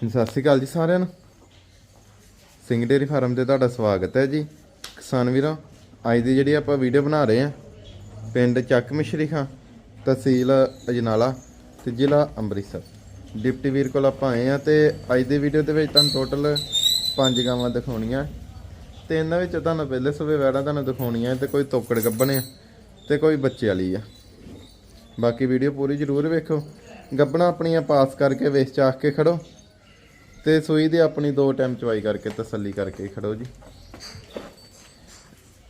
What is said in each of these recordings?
ਸਤਿ ਸ਼੍ਰੀ ਅਕਾਲ ਜੀ ਸਾਰਿਆਂ ਨੂੰ। ਸਿੰਘ ਡੇਰੀ ਫਾਰਮ ਤੇ ਤੁਹਾਡਾ ਸਵਾਗਤ ਹੈ ਜੀ। ਕਿਸਾਨ ਵੀਰਾਂ, ਅੱਜ ਦੀ ਜਿਹੜੀ ਆਪਾਂ ਵੀਡੀਓ ਬਣਾ ਰਹੇ ਹਾਂ, ਪਿੰਡ ਚੱਕ ਮਿਸ਼ਰੀ ਖਾਂ, ਤਹਿਸੀਲ ਅਜਨਾਲਾ ਤੇ ਜ਼ਿਲ੍ਹਾ ਅੰਮ੍ਰਿਤਸਰ। ਡਿਪਟੀ ਵੀਰ ਕੋਲ ਆਪਾਂ ਆਏ ਆ ਤੇ ਅੱਜ ਦੀ ਵੀਡੀਓ ਦੇ ਵਿੱਚ ਤੁਹਾਨੂੰ ਟੋਟਲ ਪੰਜ ਗਾਵਾਂ ਦਿਖਾਉਣੀਆਂ। ਤੇ ਇਹਨਾਂ ਵਿੱਚ ਤੁਹਾਨੂੰ ਪਹਿਲੇ ਸਵੇ ਵੈੜਾਂ ਤੁਹਾਨੂੰ ਦਿਖਾਉਣੀਆਂ ਤੇ ਕੋਈ ਤੋਕੜ ਗੱਬਣ ਆ ਤੇ ਕੋਈ ਬੱਚੇ ਵਾਲੀ ਆ। ਬਾਕੀ ਵੀਡੀਓ ਪੂਰੀ ਜ਼ਰੂਰ ਵੇਖੋ। ਗੱਬਣਾ ਆਪਣੀਆਂ ਪਾਸ ਕਰਕੇ ਵੇਚ ਚਾਖ ਕੇ ਖੜੋ। ਤੇ ਸੂਈ ਦੀ ਆਪਣੀ ਦੋ ਟਾਈਮ ਚਵਾਈ ਕਰਕੇ ਤਸੱਲੀ ਕਰਕੇ ਖੜੋ ਜੀ।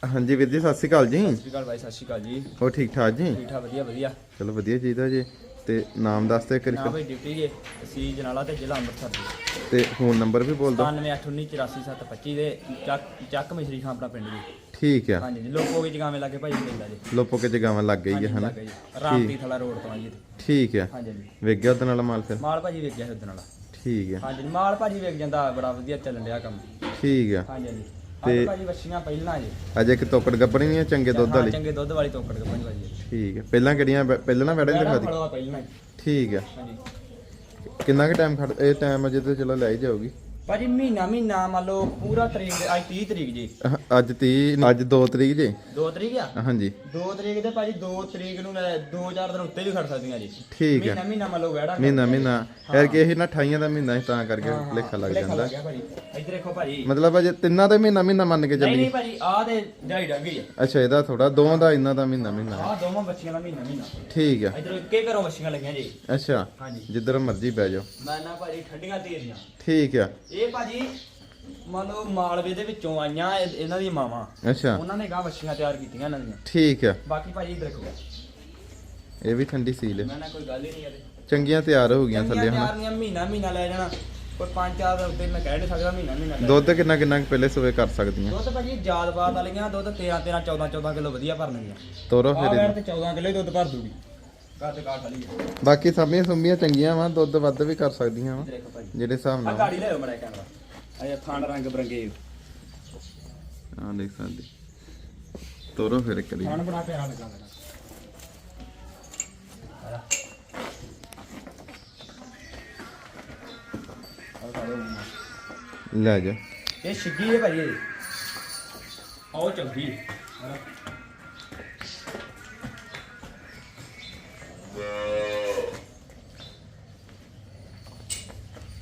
ਹਾਂਜੀ ਵੀਰ ਜੀ ਸਤਿ ਸ਼੍ਰੀ ਅਕਾਲ ਜੀ। ਸਤਿ ਸ਼੍ਰੀ ਅਕਾਲ ਬਾਈ ਸਤਿ ਸ਼੍ਰੀ ਅਕਾਲ ਜੀ। ਹੋ ਠੀਕ ਠਾਕ ਜੀ? ਠੀਕ ਠਾਕ ਵਧੀਆ ਵਧੀਆ। ਚਲੋ ਵਧੀਆ ਚਾਹੀਦਾ ਜੀ। ਤੇ ਨਾਮ ਦੱਸ ਤੇ ਕਰੀ ਬਾਈ ਡਿਊਟੀ ਜੇ ਅਸੀਂ ਜਨਾਲਾ ਤੇ ਜ਼ਿਲ੍ਹਾ ਅੰਮ੍ਰਿਤਸਰ ਦੇ। ਤੇ ਫੋਨ ਨੰਬਰ ਵੀ ਬੋਲ ਦਿਓ। 9819847725 ਦੇ ਚੱਕ ਚੱਕ ਮਿਸ਼ਰੀ ਖਾਂ ਆਪਣਾ ਪਿੰਡ ਜੀ। ਠੀਕ ਆ। ਹਾਂਜੀ ਲੋਕੋ ਵੀ ਜਗਾਵੇਂ ਲੱਗੇ ਭਾਈ ਮਿਲਦਾ ਜੀ। ਲੋਪੋ ਕੇ ਜਗਾਵਾਂ ਲੱਗ ਗਈ ਹੈ ਹਨਾ? ਲੱਗੇ ਜੀ ਰਾਮਤੀ ਥਲਾ ਰੋਡ ਤੋਂ ਜੀ। ਠੀਕ ਆ। ਹਾਂਜੀ ਵੇਖ ਗਿਆ ਉਹਦੇ ਨਾਲ ਮਾਲ ਫਿਰ? ਮਾਲ ਭਾਜੀ ਵੇਖ ਗਿਆ ਉਹਦੇ ਨਾਲ। ਠੀਕ ਆ ਹਾਂਜੀ ਮਾਲ ਭਾਜੀ ਵੇਖ ਜਾਂਦਾ ਬੜਾ ਵਧੀਆ ਚੱਲਣ ਡਿਆ ਕੰਮ। ਠੀਕ ਆ ਹਾਂਜੀ ਤੇ- ਤੇ ਭਾਜੀ ਵੱਛੀਆਂ ਪਹਿਲਾਂ ਜੀ। ਅਜੇ ਕਿ ਤੋਕੜ ਗੱਬਣੀ ਨਹੀਂ ਆ ਚੰਗੇ ਦੁੱਧ ਹਾਂ, ਵਾਲੀ? ਚੰਗੇ ਦੁੱਧ ਵਾਲੀ ਤੋਕੜ ਕੇ ਭਾਜੀ। ਠੀਕ ਆ ਪਹਿਲਾਂ ਕਿਹੜੀਆਂ ਪਹਿਲਾਂ ਨਾ ਵੈੜਾਂ ਦਿਖਾ ਦੀ ਖੜਵਾ ਪਹਿਲਾਂ ਹੀ। ਠੀਕ ਆ ਹਾਂਜੀ। ਕਿੰਨਾ ਕੁ ਟਾਈਮ ਖੜ ਇਹ ਟਾਈਮ ਅਜੇ ਤੇ ਚਲੋ ਲੈ ਹੀ ਜਾਊਗੀ। ਭਾਜੀ ਮਹੀਨਾ ਮਹੀਨਾ ਮੰਨ ਲਓ ਪੂਰਾ ਤਰੀਕ ਦੇ ਅੱਜ 30 ਤਰੀਕ ਜੀ। ਅਹ ਅੱਜ 30 ਅੱਜ 2 ਤਰੀਕ ਜੇ। 2 ਤਰੀਕ ਆ? ਹਾਂਜੀ। 2 ਤਰੀਕ ਦੇ ਭਾਜੀ 2 ਤਰੀਕ ਨੂੰ ਲੈ 2-4 ਦਿਨ ਉੱਤੇ ਵੀ ਖੜ ਸਕਦੀਆਂ ਜੀ। ਠੀਕ ਆ। ਮਹੀਨਾ ਮਹੀਨਾ ਮੰਨ ਲਓ ਵੈੜਾ ਮਹੀਨਾ ਮਹੀਨਾ। ਯਾਰ ਕਿ ਇਹ ਨਾ 28 ਦਾ ਮਹੀਨਾ ਸੀ ਤਾਂ ਕਰਕੇ ਲੇਖਾ ਲੱਗ ਜਾਂਦਾ। ਭਾਜੀ। ਇੱਧਰ ਦੇਖੋ ਭਾਜੀ। ਮਤਲਬ ਅਜੇ ਤਿੰਨਾਂ ਦਾ ਮਹੀਨਾ ਮਹੀਨਾ ਮੰਨ ਕੇ ਨਹੀਂ ਚੱਲੀ ਨਹੀਂ ਭਾਜੀ ਆਹ ਤੇ ਜਾਈ ਡੰਗ ਹੀ ਆ। ਅੱਛਾ ਇਹਦਾ ਥੋੜਾ ਦੋਵਾਂ ਦਾ ਇਹਨਾਂ ਦਾ ਮਹੀਨਾ ਮਹੀਨਾ। ਆਹ ਦੋਵਾਂ ਬੱਚੀਆਂ ਦਾ ਮਹੀਨਾ ਮਹੀਨਾ। ਠੀਕ ਆ। ਇੱਧਰ ਇੱਕੇ ਘਰੋਂ ਬੱਚੀਆਂ ਲੱਗੀਆਂ ਜੀ। ਅੱਛਾ ਹਾਂਜੀ। ਜਿੱਧਰ ਮਰਜ਼ੀ ਬਹਿ ਜਾਓ। ਮੈਂ ਨਾ ਭਾਜੀ ਠੰਡੀਆਂ ਤੇਰੀਆਂ। ਠੀਕ ਆ। ਇਹ ਭਾਜੀ ਮੰਨ ਲਓ ਮਾਲਵੇ ਦੇ ਵਿੱਚੋਂ ਆਈਆਂ ਇਹ- ਇਹਨਾਂ ਦੀਆਂ ਮਾਵਾਂ। ਅੱਛਾ। ਉਹਨਾਂ ਨੇ ਗਾਂ ਬੱਚੀਆਂ ਤਿਆਰ ਕੀਤੀਆਂ ਇਹਨਾਂ ਦੀਆਂ। ਠੀਕ ਆ। ਬਾਕੀ ਭਾਜੀ ਇੱਧਰ ਦੇਖੋ। ਇਹ ਵੀ ਠੰਡੀ ਸੀਲ ਹੈ। ਮੈਂ ਨਾ ਕੋਈ ਗੱਲ ਹੀ ਨਹੀਂ ਇਹਦੇ ਚੰਗੀਆਂ ਤਿਆਰ ਹੋ ਗਈਆਂ ਥੱਲੇ ਹੁਣ ਤਿਆਰ ਦੀਆਂ ਮਹੀਨਾ ਮਹੀਨਾ ਲੈ ਜਾਣਾ। ਕੋਈ ਪੰਜ ਚਾਰ ਦਿਨ ਉੱਤੇ ਮੈਂ ਕਹਿ ਨਹੀਂ ਸਕਦਾ ਮਹੀਨਾ ਮਹੀਨਾ ਲੈ ਦੁੱਧ ਕਿੰਨਾ ਕਿੰਨਾ ਕੁ ਪਹਿਲੇ ਸਵੇ ਕਰ ਸਕਦੀਆਂ? ਦੁੱਧ ਭਾਜੀ ਯਾਦ ਬਾਤ ਵਾਲੀਆਂ ਦੁੱਧ 13 13 14 14 ਕਿਲੋ ਵਧੀਆ ਭਰਨਗੀਆਂ। ਤੋਰੋ ਫਿਰ ਇਹਨੂੰ। ਤੇ 14 ਕਿਲੋ ਹੀ ਦੁੱਧ ਭਰ ਦੂਗੀ। ਬਾਕੀ ਸਭੀਆਂ ਸੁੰਬੀਆਂ ਚੰਗੀਆਂ ਵਾ ਦੁੱਧ ਵੱਧ ਵੀ ਕਰ ਸਕਦੀਆਂ ਵਾ ਦੇਖੋ ਜਿਹੜੇ ਹਿਸਾਬ ਆ ਨਾਲ ਗਾੜੀ ਲਿਓ ਮੜਾ ਕੈਮਰਾ। ਅਜਾ ਥਾਂਡ ਰੰਗ ਬਰੰਗੇ ਆ। ਦੇਖ ਸਕਦੇ। ਤੋਰੋ ਫਿਰ ਕਰੀ ਥਾਂਡ ਬਣਾ ਪਿਆਰਾ ਲੱਗਾ ਮੇਰਾ ਆਹ। ਲੈ ਜਾ। ਇਹ ਛਿੱਗੀ ਹੈ ਭਾਜੀ ਇਹ। ਆਓ ਚੰਗੀ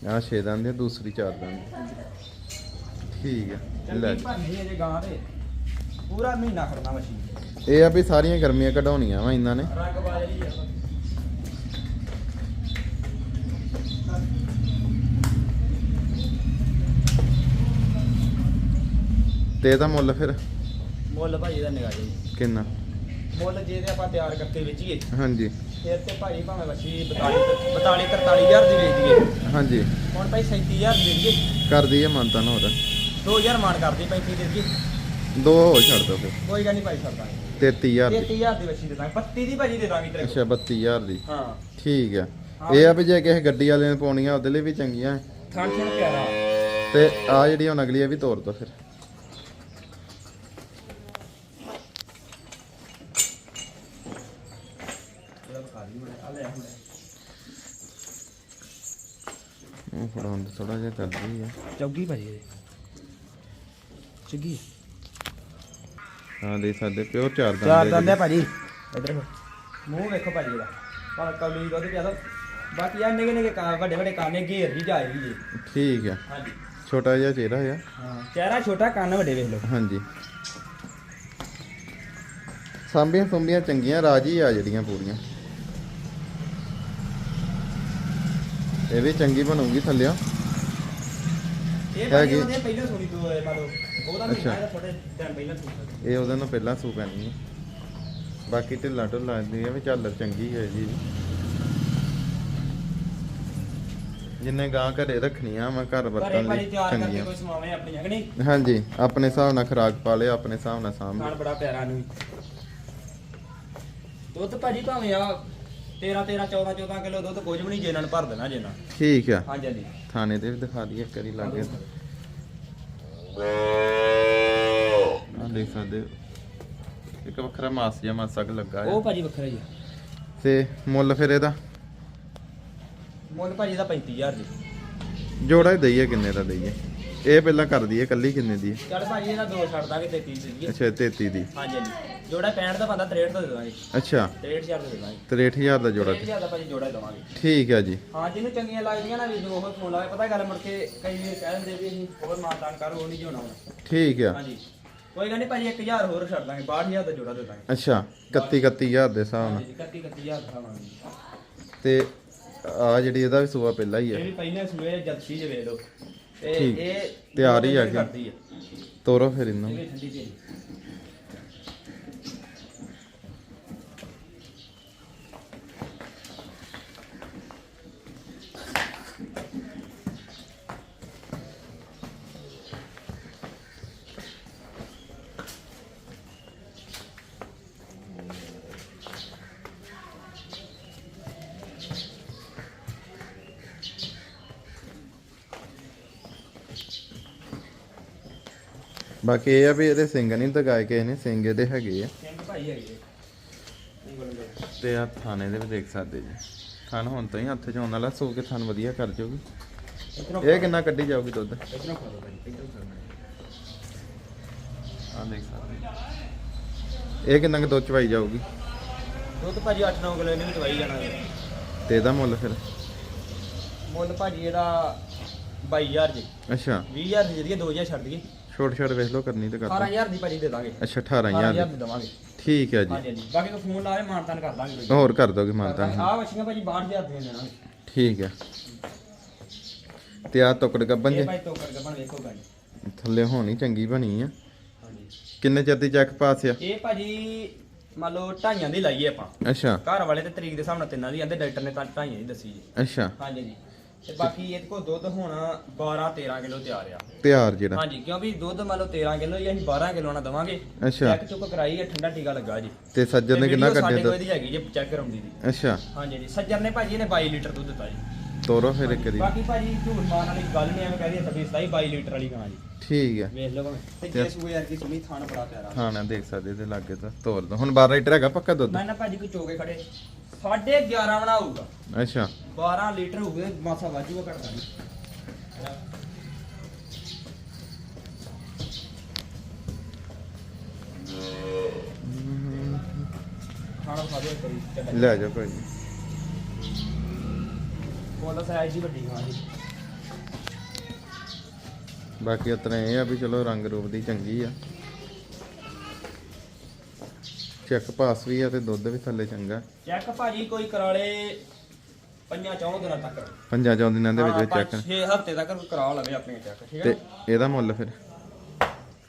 ਆ ਛੇ ਦੰਦ ਦੀ ਦੂਸਰੀ ਚਾਰ ਦੰਦ। ਠੀਕ ਹੈ ਲੈ। ਜਾ। ਗਾਂ ਦੇ ਪੂਰਾ ਮਹੀਨਾ ਖੜਨਾ ਮਸ਼ੀਨ ਇਹ ਆ ਵੀ ਸਾਰੀਆਂ ਗਰਮੀਆਂ ਕਢਾਉਣੀਆਂ ਵਾ ਇਹਨਾਂ ਨੇ। ਰੰਗ ਤੇ ਇਹਦਾ ਮੁੱਲ ਫਿਰ। ਮੁੱਲ ਭਾਜੀ ਦਾ ਨਿਗਾਹ ਜੀ ਕਿੰਨਾ? ਮੁੱਲ ਜੇ ਤੇ ਆਪਾਂ ਤਿਆਰ ਕਰਕੇ ਵੇਚੀਏ। ਹਾਂਜੀ। ਫਿਰ ਤੇ ਭਾਜੀ ਭਾਵੇਂ ਬੱਚੀ 42 42 43000 ਦੀ ਵੇਚ ਦਈਏ। ਹਾਂਜੀ। ਹੁਣ ਭਾਈ 37000 ਦੀ ਦੇ ਦਈਏ ਕਰ ਦਈਏ ਮੰਨਤਾ ਨਾ ਹੋਰ। 2000 ਮਾਨ ਕਰਦੀ 35 ਦੇ ਦਈਏ ਦੋ ਹੋਰ ਛੱਡ ਦੋ ਫਿਰ। ਕੋਈ ਗੱਲ ਨਹੀਂ ਭਾਈ ਸਰਦਾ 33000 ਦੀ। 33000 ਦੀ ਦੇ ਦਾਂਗੇ। 32 ਦੀ ਭਾਜੀ ਦੇ ਦਾਂਗੇ ਤੇਰੇ ਅੱਛਾ 32000 ਦੀ। ਹਾਂ। ਠੀਕ ਆ। ਇਹ ਆ ਵੀ ਜੇ ਕਿਸੇ ਗੱਡੀ ਵਾਲੇ ਨੇ ਪਾਉਣੀਆਂ ਉਹਦੇ ਲਈ ਵੀ ਚੰਗੀਆਂ। ਥਣ ਥਣ ਪਿਆਰਾ। ਤੇ ਆ ਜਿਹੜੀ ਹੁਣ ਅਗਲੀ ਆ ਵੀ ਤੋੜ ਦੋ ਫਿਰ। ਵਿਖਾ ਦੀ ਆ ਲੈ ਹੁਣ ਉਹ ਫੜਾਉਣ ਥੋੜਾ ਜਿਹਾ ਕਰਦੀ ਆ ਚੌਗੀ ਭਾਜੀ ਇਹ ਚੁੱਗੀ ਹਾਂ ਦੇ ਸਾਡੇ ਪਿਓਰ ਚਾਰ ਦੰਦ ਚਾਰ ਦੰਦ ਹੈ ਭਾਜੀ ਇਧਰ ਮੂੰਹ ਵੇਖੋ ਭਾਜੀ ਇਹਦਾ ਭਾਵੇਂ ਕੌਲੀ ਦੁੱਧ ਪਿਆ ਬਾਕੀ ਆ। ਨਿਗੇ ਨਿਗੇ ਕਾ ਵੱਡੇ ਵੱਡੇ ਕਾਨੇ ਘੇਰ ਹੀ ਜਾਏ ਜੀ ਠੀਕ ਆ ਹਾਂਜੀ ਛੋਟਾ ਜਿਹਾ ਚਿਹਰਾ ਆ ਹਾਂ ਚਿਹਰਾ ਛੋਟਾ ਕੰਨ ਵੱਡੇ ਵੇਖ ਲਓ ਹਾਂਜੀ ਸਾਂਭੀਆਂ ਸੁੰਬੀਆਂ ਚੰਗੀਆਂ ਰਾਜੀ ਆ ਜਿਹੜੀਆਂ ਪੂਰੀਆਂ। ਇਹ ਵੀ ਚੰਗੀ ਬਣੂਗੀ ਥੱਲਿਓ। ਇਹ ਹੈਗੀ। ਭਾਜੀ ਉਹਦੇ ਪਹਿਲਾਂ ਸੁਣੀ ਤੋਂ ਮੰਨ ਲਓ ਉਹਦਾ ਅੱਛਾ। ਮਹੀਨਾ ਇਹਦਾ ਥੋੜੇ ਦਿਨ ਪਹਿਲਾਂ ਸੁਣੀ ਇਹ ਉਹਦੇ ਨਾਲ ਪਹਿਲਾਂ ਸੂ ਪੈਣੀ ਹੈ ਬਾਕੀ ਢਿੱਲਾ ਢੁੱਲਾ ਦੀ ਆ ਵੀ ਝਾਲਰ ਚੰਗੀ ਹੈ ਜੀ ਜਿੰਨੇ ਗਾਂ ਘਰੇ ਰੱਖਣੀਆਂ ਵਾ ਘਰ ਘਰੇ ਵਰਤਣ ਭਾਜੀ ਲਈ ਤਿਆਰ ਕਰਕੇ ਚੰਗੀਆਂ। ਕੋਈ ਸਮਾਵੇਂ ਆਪਣੀਆਂ ਕਿ ਨਹੀਂ? ਹਾਂਜੀ ਆਪਣੇ ਹਿਸਾਬ ਨਾਲ ਖਰਾਕ ਪਾ ਲਿਆ ਆਪਣੇ ਹਿਸਾਬ ਨਾਲ ਸਾਂਭ ਖਾਣ ਲਿਆ। ਬੜਾ ਪਿਆਰਾ ਨੂੰ ਦੁੱਧ ਭਾਜੀ ਭਾਵੇਂ ਆ 13 13 14 14 ਕਿਲੋ ਦੁੱਧ ਕੁਝ ਵੀ ਨਹੀਂ ਜੇ ਇਹਨਾਂ ਨੇ ਭਰ ਦੇਣਾ ਜੇ ਨਾ ਠੀਕ ਆ। ਹਾਂਜੀ ਹਾਂਜੀ। ਥਾਣੇ ਤੇ ਵੀ ਦਿਖਾ ਦਈਏ ਇੱਕ ਵਾਰੀ ਲੱਗੇ ਆ ਦੇਖ ਸਕਦੇ ਹੋ। ਇੱਕ ਵੱਖਰਾ ਮਾਸ ਜਿਹਾ ਮਾਸਾ ਕੁ ਲੱਗਾ ਉਹ ਭਾਜੀ ਵੱਖਰਾ ਜੀ ਤੇ ਮੁੱਲ ਫਿਰ ਇਹਦਾ? ਮੁੱਲ ਭਾਜੀ ਦਾ 35000 ਜੀ। ਜੋੜਾ ਹੀ ਦਈਏ ਕਿੰਨੇ ਦਾ ਦਈਏ? ਇਹ ਪਹਿਲਾਂ ਕਰ ਦਈਏ ਕੱਲੀ ਕਿੰਨੇ ਦੀ ਹੈ? ਚੱਲ ਭਾਜੀ ਇਹਦਾ ਦੋ ਛੱਡ ਦਾਂਗੇ 33 ਦੇ ਦਈਏ ਅੱਛਾ 33 ਦੀ। ਹਾਂਜੀ ਹਾਂਜੀ। ਜੋੜਾ 65 ਦਾ ਬੰਦਾ 63 ਦਾ ਦੇ ਦਾਂਗੇ। ਅੱਛਾ। 63000 ਦਾ ਦੇ ਦਾਂਗੇ। 63000 ਦਾ ਜੋੜਾ। 63000 ਦਾ ਭਾਜੀ ਜੋੜਾ ਦਵਾਂਗੇ। ਠੀਕ ਹੈ ਜੀ। ਹਾਂ ਜਿਹਨੂੰ ਚੰਗੀਆਂ ਲੱਗਦੀਆਂ ਨਾ ਵੀ ਉਹ ਫੋਨ ਲਾਵੇ। ਪਤਾ ਗੱਲ ਮੁੜ ਕੇ ਕਈ ਵੀਰ ਕਹਿ ਦਿੰਦੇ ਵੀ ਅਸੀਂ ਹੋਰ ਮਾਨਤਾਨ ਕਰ ਉਹ ਨਹੀਂ ਹੋਣਾ ਹੁਣ। ਠੀਕ ਆ ਹਾਂਜੀ। ਕੋਈ ਗੱਲ ਨਹੀਂ ਭਾਜੀ 1000 ਹੋਰ ਛੱਡ ਦਾਂਗੇ 62000 ਦਾ ਜੋੜਾ ਦੇ ਦਾਂਗੇ। ਅੱਛਾ 31 31000 ਦੇ ਹਿਸਾਬ ਨਾਲ। ਹਾਂਜੀ 31 31000 ਦਾ ਖਾਵਾਂਗੇ ਤੇ ਆ ਜਿਹੜੀ ਇਹਦਾ ਵੀ ਸੂਆ ਪਹਿਲਾਂ ਹੀ ਇਹ ਹੈ ਵੀ ਪਹਿਲੇ ਸੂਏ ਜਲਸੀ ਜੇ ਵੇਖ ਲਓ। ਤੇ ਠੀਕ। ਇਹ ਤਿਆਰ ਹੀ ਆ ਗਿਆ। ਕਰਦੀ ਆ ਤੋਰੋ ਫਿਰ ਇਹਨੂੰ ਇਹ ਵੀ ਠੰਡੀ ਜੀ ਬਾਕੀ ਇਹ ਆ ਵੀ ਇਹਦੇ ਸਿੰਘ ਨਹੀਂ ਦਗਾਏ ਕਿਸੇ ਨੇ ਸਿੰਘ ਇਹਦੇ ਹੈਗੇ ਆ। ਸਿੰਘ ਭਾਈ ਹੈਗੇ ਤੇ ਆ ਥਾਣੇ ਦੇ ਵੀ ਦੇਖ ਸਕਦੇ ਜੀ। ਥਣ ਹੁਣ ਤੋਂ ਹੀ ਹੱਥ 'ਚ ਆਉਣ ਵਾਲਾ ਸੋ ਕੇ ਥਣ ਵਧੀਆ ਕਰ ਜਾਊਗੀ ਇਹ ਕਿੰਨਾ ਕੱਢੀ ਜਾਊਗੀ ਦੁੱਧ? ਆ ਦੇਖ ਸਕਦੇ ਇਹ ਕਿੰਨਾ ਕੁ ਦੁੱਧ ਚਵਾਈ ਜਾਊਗੀ? ਦੁੱਧ ਭਾਜੀ 8-9 ਕਿਲੋ ਇਹਨੇ ਵੀ ਦਵਾਈ ਜਾਣਾ। ਤੇ ਇਹਦਾ ਮੁੱਲ ਫਿਰ? ਮੁੱਲ ਭਾਜੀ ਇਹਦਾ 22000 ਜੀ। ਅੱਛਾ। 20000 ਦੀ ਜਿਹੜੀ 2000 ਛੱਡ ਦਈਏ। ਛੋਟ ਛੋਟ ਵੇਖ ਲਓ ਕਰਨੀ ਤੇ ਕਰ ਦਿਓ। 18000 ਦੀ ਭਾਜੀ ਦੇ ਦਾਂਗੇ। ਅੱਛਾ 18000 18000 ਦੀ। ਦਵਾਂਗੇ। ਠੀਕ ਹੈ ਜੀ। ਹਾਂਜੀ ਹਾਂਜੀ। ਬਾਕੀ ਕੋ ਫੋਨ ਲਾਵੇ ਮਾਨਤਾਨ ਕਰ ਦਾਂਗੇ ਹੋਰ ਕਰ ਦੋਗੇ ਮਾਨਤਾ ਆਹ ਵਛੀਆਂ ਭਾਜੀ 62000 ਦੀਆਂ ਦੇਣਾ ਠੀਕ ਹੈ। ਤੇ ਆ ਟੁਕੜ ਗੱਬਨ ਜੇ। ਭਾਈ ਟੋਕਰ ਗੱਬਣ ਵੇਖੋ ਗਾੜੀ ਥੱਲੇ ਹੋਣੀ ਚੰਗੀ ਬਣੀ ਆ। ਹਾਂਜੀ। ਕਿੰਨੇ ਚਿਰ ਦੀ ਚੈੱਕ ਪਾਸ ਆ? ਇਹ ਭਾਜੀ ਮੰਨ ਲਓ ਢਾਈਆਂ ਦੀ ਲਾਈਏ ਆਪਾਂ। ਅੱਛਾ। ਘਰ ਵਾਲੇ ਤੇ ਤਰੀਕ ਦੇ ਹਿਸਾਬ ਨਾਲ ਤਿੰਨਾਂ ਦੀ ਆਂਦੇ ਡਾਕਟਰ ਨੇ ਤਾਂ ਢਾਈਆਂ ਦੀ ਦੱਸੀ ਜੀ। ਅੱਛਾ। ਹਾਂਜੀ ਜੀ ਤੇ ਬਾਕੀ ਇਹਦੇ ਕੋਲ ਦੁੱਧ ਹੁਣ 12 13 ਕਿਲੋ ਤਿਆਰ ਆ। ਤਿਆਰ ਜਿਹੜਾ। ਹਾਂਜੀ ਕਿਉਂਕਿ ਦੁੱਧ ਮੰਨ ਲਓ 13 ਕਿਲੋ ਹੀ ਅਸੀਂ 12 ਕਿਲੋ ਨਾਲ ਦਵਾਂਗੇ। ਅੱਛਾ। ਚੈੱਕ ਚੁੱਕ ਕਰਾਈ ਹੈ ਠੰਡਾ ਟੀਕਾ ਲੱਗਾ ਜੀ। ਤੇ ਸੱਜਣ ਨੇ ਕਿੰਨਾ ਕੱਢਿਆ ਸਾਡੇ ਕੋਲ ਇਹਦੀ ਹੈਗੀ ਜੀ ਚੈੱਕ ਕਰਾਉਂਦੀ ਦੀ। ਅੱਛਾ। ਹਾਂਜੀ ਜੀ ਸੱਜਰ ਨੇ ਭਾਜੀ ਇਹਨੇ 22 ਲੀਟਰ ਦੁੱਧ ਦਿੱਤਾ ਜੀ। ਤੋਰੋ ਫਿਰ ਇੱਕ ਦੀ ਬਾਕੀ ਭਾਜੀ ਝੂਠ ਮਾਰਨ ਵਾਲੀ ਗੱਲ ਨਹੀਂ ਐਵੇਂ ਕਹਦੀ ਤਬੀ ਸਤਾਈ 22 ਲੀਟਰ ਵਾਲੀ ਗਾਂ ਜੀ। ਠੀਕ ਹੈ ਵੇਖ ਲਓ। ਤੇ ਜੇ ਸੂਏ ਯਾਰ ਕੀ ਸੁਣੀ ਥਾਣ ਬੜਾ ਪਿਆਰਾ। ਖਾਣਾ ਦੇਖ ਸਕਦੇ ਤੇ ਲਾਗੇ ਤਾਂ ਤੋਰ ਦੋ। ਹੁਣ 12 ਲੀਟਰ ਹੈਗਾ ਪੱਕਾ ਦੁੱਧ? ਮੈਂ ਨਾ ਭਾਜੀ ਕੋਈ ਚੋਗੇ ਖੜੇ। 11.5 ਬਣਾ ਹੋਊਗਾ ਅੱਛਾ। 12 ਲੀਟਰ ਹੋਊਗੇ ਮਾਸਾ ਵਾਜੂਗਾ ਘਟਦਾ ਨਹੀਂ ਖਾਣਾ ਖਾ ਦਿਓ ਕਰੀ ਚੱਲ ਲੈ ਜਾਓ ਕੋਈ ਨੀ। ਕੋਲ ਸਾਈਜ਼ ਦੀ ਵੱਡੀ ਖਾਂ ਜੀ ਬਾਕੀ ਉਤਨਾ ਇਹ ਆ ਵੀ ਚਲੋ ਰੰਗ ਰੂਪ ਦੀ ਚੰਗੀ ਆ। ਚੈੱਕ ਪਾਸ ਵੀ ਆ ਤੇ ਦੁੱਧ ਵੀ ਥੱਲੇ ਚੰਗਾ। ਚੈੱਕ ਭਾਜੀ ਕੋਈ ਕਰਾਲੇ ਪੰਜਾਂ ਚੌਂ ਦਿਨਾਂ ਤੱਕ। ਪੰਜਾਂ ਚੌਂ ਦਿਨਾਂ ਦੇ ਵਿੱਚ ਚੈੱਕ। 6 ਹਫ਼ਤੇ ਤੱਕ ਕਰਾ ਲਵੇ ਆਪਣੇ ਚੈੱਕ ਠੀਕ ਤੇ ਹੈ ਇਹਦਾ ਮੁੱਲ ਫਿਰ?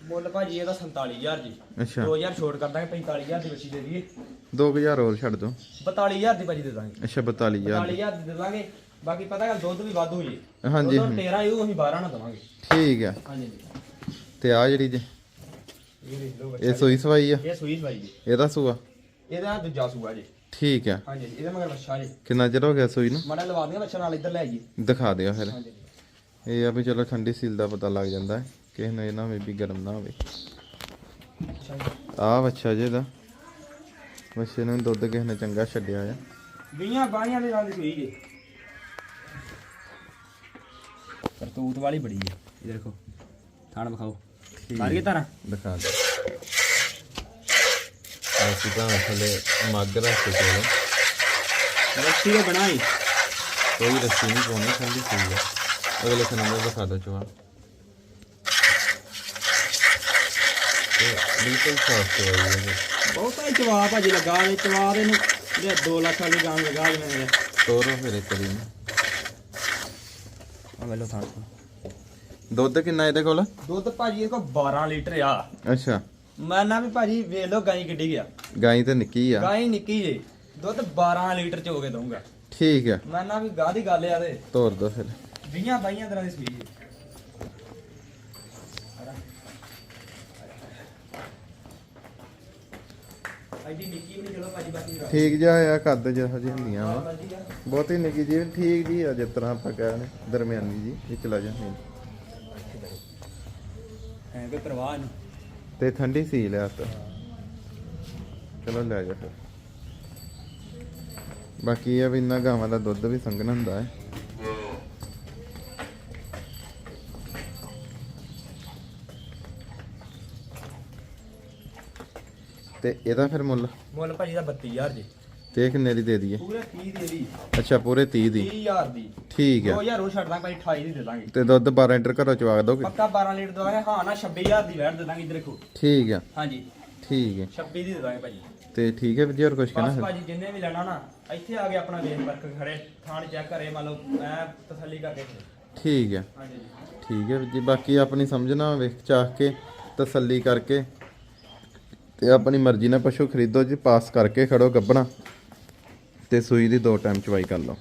ਮੁੱਲ ਭਾਜੀ ਇਹਦਾ 47000 ਜੀ। ਅੱਛਾ। 2000 ਛੋਟ ਕਰ ਦਾਂਗੇ 45000 ਦੀ ਬੱਚੀ ਦੇ ਦਈਏ। 2000 ਹੋਰ ਛੱਡ ਦੋ। 42000 ਦੀ ਭਾਜੀ ਦੇ ਦਾਂਗੇ। ਅੱਛਾ 42000 42000 ਦੀ। ਦੇ ਦਾਂਗੇ। ਬਾਕੀ ਪਤਾ ਗੱਲ ਦੁੱਧ ਵੀ ਵਾਧੂ ਜੀ। ਹਾਂਜੀ, ਦੁੱਧ ਹਾਂਜੀ। 13 ਇਹੋ ਅਸੀਂ 12 ਨਾ ਦਵਾਂਗੇ। ਠੀਕ ਆ। ਹਾਂਜੀ। ਜੀ ਤੇ ਆ ਜਿਹੜੀ ਜੇ ਇਹ ਦੇਖ ਲਓ ਇਹ ਸੂਈ ਸਵਾਈ ਆ? ਇਹ ਸੂਈ ਭਾਈ ਜੀ। ਇਹਦਾ ਸੂਆ? ਇਹਦਾ ਦੂਜਾ ਸੂਆ ਜੀ। ਠੀਕ ਆ। ਹਾਂਜੀ ਜੀ ਇਹਦਾ ਮਗਰ ਬੱਛਾ ਜੀ। ਕਿੰਨਾ ਚਿਰ ਹੋ ਗਿਆ ਸੂਈ ਨੂੰ? ਮਾੜਾ ਲਵਾ ਦਿਆਂ ਬੱਛਾ ਨਾਲ ਇੱਧਰ ਲੈ ਜੀ ਦਿਖਾ ਦਿਓ ਫਿਰ। ਹਾਂਜੀ। ਜੀ ਇਹ ਆ ਵੀ ਚਲੋ ਠੰਡੀ ਸੀਲ ਦਾ ਪਤਾ ਲੱਗ ਜਾਂਦਾ ਹੈ। ਕਿਸੇ ਨੂੰ ਇਹ ਨਾ ਹੋਵੇ ਵੀ ਗਰਮ ਨਾ ਹੋਵੇ। ਅੱਛਾ ਜੀ। ਆ ਬੱਚਾ ਜੇ ਦਾ ਬੱਚੇ ਨੂੰ ਦੁੱਧ ਕਿਸੇ ਨੇ ਚੰਗਾ ਛੱਡਿਆ ਆ। ਵੀਆਂ ਬਾਣੀਆਂ ਦੇ ਨਾਲ ਦੀ ਸੂਈ ਜੀ। ਕਰਤੂਤ ਵਾਲੀ ਬੜੀ ਹੈ ਇਹ ਦੇਖੋ ਥਾਣ ਵਿਖਾਓ। ਮਾਰੀਏ ਤਾਰਾਂ ਦਿਖਾ ਦੇ। ਅਸੀਂ ਤਾਂ ਥੱਲੇ ਮੱਗ ਰੱਖ ਕੇ ਚਲੋ ਰੱਸੀ ਦੇ ਬਣਾਈ। ਕੋਈ ਰੱਸੀ ਨਹੀਂ ਪਾਉਣੀ ਸੀਲ ਆ ਅਗਲੇ ਸੇ ਨੰਬਰ ਦਿਖਾ ਦੋ ਚਵਾ ਬਿਲਕੁਲ ਸਾਫ਼ ਹੈ ਬਹੁਤਾ ਹੀ ਜਵਾਬ ਭਾਜੀ ਲੱਗਾ ਨੇ ਜਵਾਬ ਇਹਨੂੰ। ਜੇ 2 ਲੱਖ ਵਾਲੀ ਗਾਂ ਲਗਾ ਜਿਵੇਂ ਤੋਰੋ ਫਿਰ ਇੱਕ ਦਿਨ ਆ ਵੇਲੋ ਥਾਣ ਦੁੱਧ ਕਿੰਨਾ ਇਹਦੇ ਕੋਲ? ਦੁੱਧ ਭਾਜੀ ਇਹ ਕੋ 12 ਲੀਟਰ ਆ। ਅੱਛਾ। ਮੈਂ ਨਾ ਵੀ ਭਾਜੀ ਵੇਖ ਲਓ ਗਾਈ ਕਿੱਡੀ ਗਿਆ ਗਾਈ ਤੇ ਨਿੱਕੀ ਆ। ਗਾਈ ਨਿੱਕੀ ਜੇ। ਦੁੱਧ 12 ਲੀਟਰ ਚ ਹੋ ਕੇ ਦਊਂਗਾ। ਠੀਕ ਆ। ਮੈਂ ਨਾ ਵੀ ਗਾਹ ਦੀ ਗੱਲ ਆ ਤੇ। ਤੋਰ ਦੋ ਫਿਰ। 20 ਬਾਈਆਂ ਤਰ੍ਹਾਂ ਦੀ ਸੂਈ ਜੇ। ਐਡੀ ਨਿੱਕੀ ਵੀ ਨਹੀਂ ਚਲੋ ਭਾਜੀ ਬਾਕੀ ਰੱਖ। ਠੀਕ ਜਿਹਾ ਆ ਕੱਦ ਜਿਹੋ ਜਿਹੀ ਹੁੰਦੀਆਂ ਵਾ। ਬਹੁਤੀ ਨਿੱਕੀ ਜੀ ਠੀਕ ਜੀ ਆ ਜਿਸ ਤਰ੍ਹਾਂ ਆਪਾਂ ਕਹਿੰਦੇ ਦਰਮਿਆਨੀ ਜੀ ਇਹ ਚਲਾ ਜਾਂਦੀ ਕੋਈ ਪਰਵਾਹ ਨਹੀਂ ਤੇ ਠੰਡੀ ਸੀ ਲਿਆ ਤਾ ਚਲੋ ਲੈ ਜਾ ਫਿਰ। ਬਾਕੀ ਇਹ ਵੀ ਇੰਨਾ ਗਾਵਾਂ ਦਾ ਦੁੱਧ ਵੀ ਸੰਗਨ ਹੁੰਦਾ ਹੈ। ਤੇ ਇਹਦਾ ਫਿਰ ਮੁੱਲ? ਮੁੱਲ ਭਾਜੀ ਦਾ 32000 ਜੀ। ਤੇ ਇਹ ਕਿੰਨੇ ਦੀ ਦੇ ਦਈਏ? ਪੂਰੇ 30 ਦੇ ਦੀ। ਅੱਛਾ ਪੂਰੇ 30 ਦੀ। 30000 ਦੀ। ਠੀਕ ਆ 2000 ਉਹ ਛੱਡ ਦਾਂਗੇ ਭਾਈ 28 ਦੀ ਦੇ ਦਾਂਗੇ। ਤੇ ਦੁੱਧ 12 ਲੀਟਰ ਘਰੋਂ ਚਵਾ ਦੋਗੇ? ਪੱਕਾ 12 ਲੀਟਰ ਦਵਾਂਗੇ ਹਾਂ ਨਾ 26000 ਦੀ ਵੈਟ ਦੇ ਦਾਂਗੇ ਇੱਧਰ ਦੇਖੋ। ਠੀਕ ਆ ਹਾਂਜੀ। ਠੀਕ ਹੈ। 26 ਦੀ ਦੇ ਦਾਂਗੇ ਭਾਜੀ ਤੇ ਠੀਕ ਹੈ ਵੀਰ ਜੀ ਹੋਰ ਕੁਝ ਬਸ ਕਹਿਣਾ ਭਾਜੀ ਜਿੰਨੇ ਵੀ ਲੈਣਾ ਨਾ ਇੱਥੇ ਆ ਕੇ ਆਪਣਾ ਵੇਖ ਵਰਕ ਖੜੇ ਥਾਣ ਚੈੱਕ ਕਰੇ ਮੰਨ ਲਓ ਐ ਤਸੱਲੀ ਕਰਕੇ ਖੜੇ। ਠੀਕ ਹੈ। ਹਾਂਜੀ। ਠੀਕ ਹੈ ਵੀਰ ਜੀ ਬਾਕੀ ਆਪਣੀ ਸਮਝਣਾ ਵੇਖ ਚਾਹ ਕੇ ਤਸੱਲੀ ਕਰਕੇ ਤੇ ਆਪਣੀ ਮਰਜ਼ੀ ਨਾਲ ਪਸ਼ੂ ਖਰੀਦੋ ਜੀ ਪਾਸ ਕਰਕੇ ਖੜੋ ਗੱਬਣਾ ਤੇ ਸੂਈ ਦੀ ਦੋ ਟਾਈਮ ਚਵਾਈ ਕਰ ਲਓ।